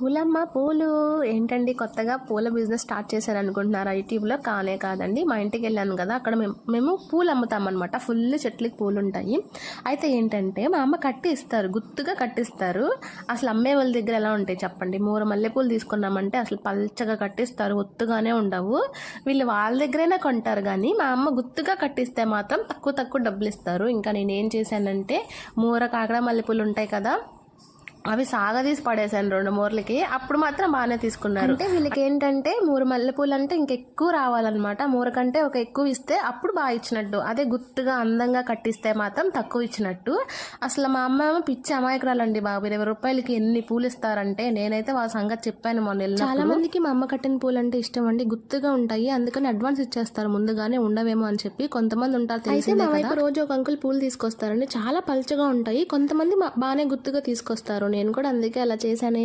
పూలమ్మ పూలు. ఏంటండి కొత్తగా పూల బిజినెస్ స్టార్ట్ చేశారు అనుకుంటున్నారా యూట్యూబ్లో కానే కాదండి. మా ఇంటికి వెళ్ళాను కదా అక్కడ మేము మేము పూలు అమ్ముతామన్నమాట ఫుల్ చెట్లకి పూలు ఉంటాయి అయితే ఏంటంటే మా అమ్మ కట్టి ఇస్తారు గుత్తుగా కట్టిస్తారు. అసలు అమ్మే వాళ్ళ దగ్గర ఎలా ఉంటాయి చెప్పండి? మూర మల్లెపూలు తీసుకున్నామంటే అసలు పల్చగా కట్టిస్తారు ఒత్తుగానే ఉండవు. వీళ్ళు వాళ్ళ దగ్గరైనా కొంటారు కానీ మా అమ్మ గుత్తుగా కట్టిస్తే మాత్రం తక్కువ తక్కువ డబ్బులు ఇస్తారు ఇంకా నేనేం చేశానంటే మూర కాకడ మల్లెపూలు ఉంటాయి కదా అవి సాగదీసి పడేసాను రెండు మూరలకి. అప్పుడు మాత్రం బాగానే తీసుకున్నారు. అంటే వీళ్ళకి ఏంటంటే మూర మల్లెపూలు అంటే ఇంకెక్కువ రావాలన్నమాట. మూర కంటే ఒక ఎక్కువ ఇస్తే అప్పుడు బాగా ఇచ్చినట్టు. అదే గుర్తుగా అందంగా కట్టిస్తే మాత్రం తక్కువ ఇచ్చినట్టు. అసలు మా అమ్మ ఏమో పిచ్చి అమాయకురాలండి బాబు. ఇరవై రూపాయలకి ఎన్ని పూలు ఇస్తారంటే నేనైతే వాళ్ళ సంగతి చెప్పాను మొన్న చాలా మందికి మా అమ్మ కట్టిన పూలు అంటే ఇష్టం అండి. గుర్తుగా ఉంటాయి. అందుకని అడ్వాన్స్ ఇచ్చేస్తారు ముందుగానే ఉండవేమో అని చెప్పి కొంతమంది ఉంటారు తెలిసిందే కదా. రోజు ఒక అంకుల్ పూలు తీసుకొస్తారండి. చాలా పల్చగా ఉంటాయి. కొంతమంది బాగానే గుర్తుగా తీసుకొస్తారు. నేను కూడా అందుకే అలా చేశాను.